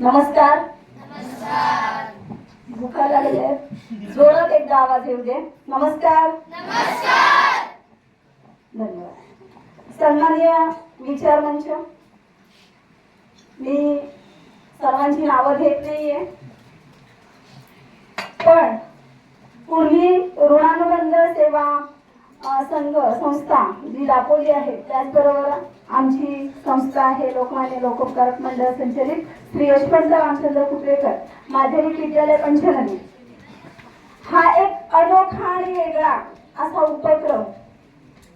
नमस्कार. भुका लागले जोरात एकदा आवाज येऊ दे. नमस्कार. धन्यवाद. सन्माननीय विचार मंच मी सर्वांची नावं घेत नाहीये. पण पूर्वी ऋणानुबंध सेवा संघ संस्था जी दापोली आहे त्याचबरोबर आमची संस्था आहे लोकमान्य लोकोपकारक मंडळ संचलित श्री यशवंत रामचंद्र कुटलेकर माध्यमिक विद्यालय पंचनदी. हा एक अनोखा आणि वेगळा असा उपक्रम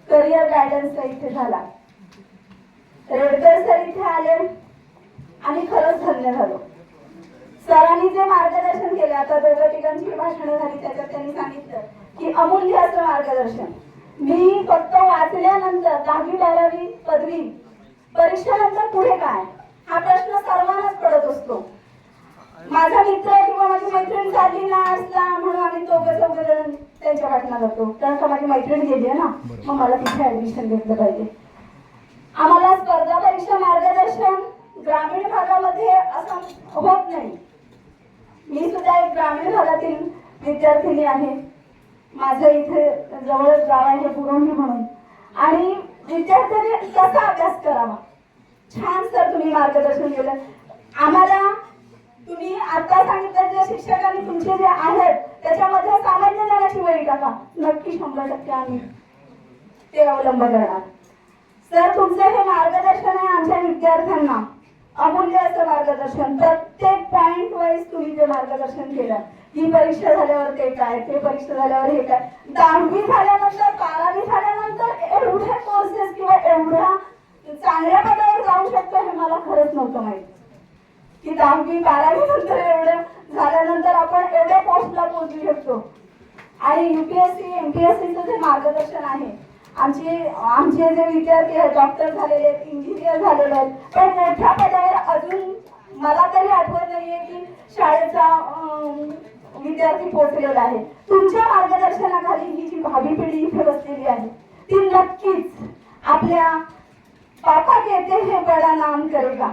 करिअर गायडन्सचा इथे झाला. रेडकर सर इथे आले आणि खरंच धन्य झालो. सरांनी जे मार्गदर्शन केलं आता दोघं ठिकाणची भाषणं झाली त्याच्यात त्यांनी सांगितलं की अमूल्य असं मार्गदर्शन. मी फक्त वाचल्यानंतर दहावी बारावी पदवी परीक्षेनंतर पुढे काय? हा प्रश्न सर्वांनाच पडत असतो. माझा मित्र किंवा माझी मैत्रीण चालली ना असला म्हणून आम्ही दोघे चौघे जण त्यांच्या वाटणा जातो. कारण का माझी मैत्रीण गेली आहे ना मग मला तिथे ऍडमिशन घेतलं पाहिजे. आम्हाला स्पर्धा परीक्षा मार्गदर्शन ग्रामीण भागामध्ये असं होत नाही. मी सुद्धा एक ग्रामीण भागातील विद्यार्थिनी आहे. माझं इथे जवळच गाव आहे पुरवणी म्हणून. आणि विद्यार्थ्यांनी कसा अभ्यास करावा? छान सर तुम्ही मार्गदर्शन केलं. आम्हाला तुम्ही आता सांगितलं जे शिक्षकांनी तुमचे जे आहेत त्याच्यामध्ये सामान्य ज्ञानाची वेळी टाका. नक्की शंभर टक्के आम्ही ते अवलंब करणार. सर तुमचं हे मार्गदर्शन आहे आमच्या विद्यार्थ्यांना. अमूल्य असं मार्गदर्शन. प्रत्येक पॉइंट वाईज तुम्ही जे मार्गदर्शन केलं. ही परीक्षा झाल्यावर ते काय? ते परीक्षा झाल्यावर हे काय? दहावी झाल्यानंतर बारावी झाल्यानंतर एवढे कोर्सेस किंवा एवढ्या चांगल्या पदावर जाऊ शकतो हे मला खरंच नव्हतं माहिती. की दहावी बारावी नंतर एवढं झाल्यानंतर आपण एवढ्या पोस्टला पोहोचू शकतो. आणि युपीएससी एमपीएससीचं जे मार्गदर्शन आहे आमचे आमचे जे विद्यार्थी आहेत डॉक्टर झालेले आहेत इंजिनियर झालेले आहेत पण मोठ्या पदावर अजून मला तरी आठवत नाहीये की शाळेचा विद्यार्थी पोहोचलेला आहे. तुमच्या मार्गदर्शनाखाली ही जी भावी पिढी इथे बसलेली आहे ती नक्कीच आपल्या पापा कहते हे बडा नाम करेगा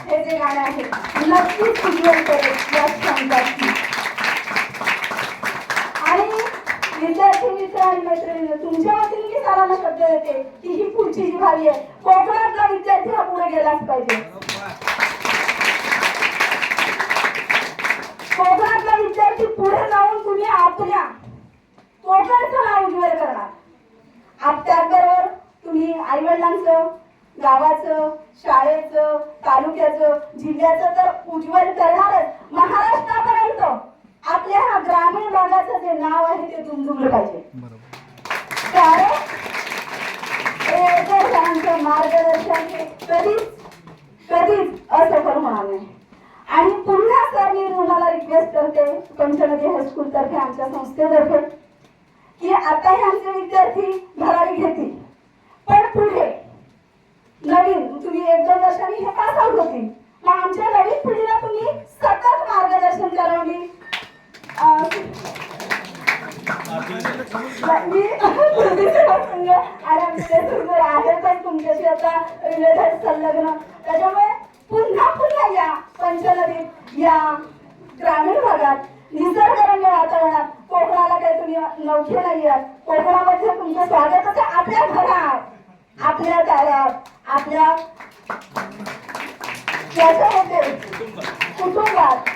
हे जे गाणं आहे नक्कीच उज्ज्वल करेल या क्षमताची आणि विद्यार्थी मित्र आणि मैत्रिणी तुमच्या वतीने मी सरांना शब्द देते की ही पुढची जी भावी आहे कोकणातला विद्यार्थी हा पुढे गेलाच पाहिजे कोकणातला विद्यार्थी पुढे जाऊन तुम्ही आपल्या कोकणचं नाव उज्ज्वल करणार आप त्याचबरोबर तुम्ही आई वडिलांचं गावाचं शाळेचं तालुक्याचं जिल्ह्याचं तर उज्ज्वल करणारच महाराष्ट्रापर्यंत. आपल्या हा ग्रामीण भागाचं जे नाव आहे ते दुमदुमलं पाहिजे. कारण मार्गदर्शन हे कधीच कधीच असफल होणार नाही. आणि पुन्हा सर मी तुम्हाला रिक्वेस्ट करते पंचनदी हायस्कूल तर्फे आमच्या संस्थेतर्फे की आता हे आमचे विद्यार्थी भरारी घेतील पण पुढे नवीन तुम्ही एक दोन वर्षांनी हे पास आउट होतील मग आमच्या नवीन पिढीला तुम्ही सतत मार्गदर्शन करावं मी कृती सेवा संघ आणि आमचे सुंदर आहे पण तुमच्याशी आता रिलेटेड संलग्न. त्याच्यामुळे पुन्हा पुन्हा या पंचनदीत या ग्रामीण भागात निसर्गरम्य वातावरणात. कोकणाला काही तुम्ही नवखे नाही आहात कोकणामध्ये तुमचं स्वागत आहे आपल्या घरात. आपल्या दारात. आपल्या याच्यामध्ये कुटुंबात.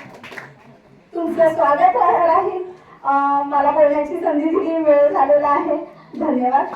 तुमचं स्वागत राहील. मला बोलण्याची संधी दिली. वेळ झालेला आहे. धन्यवाद.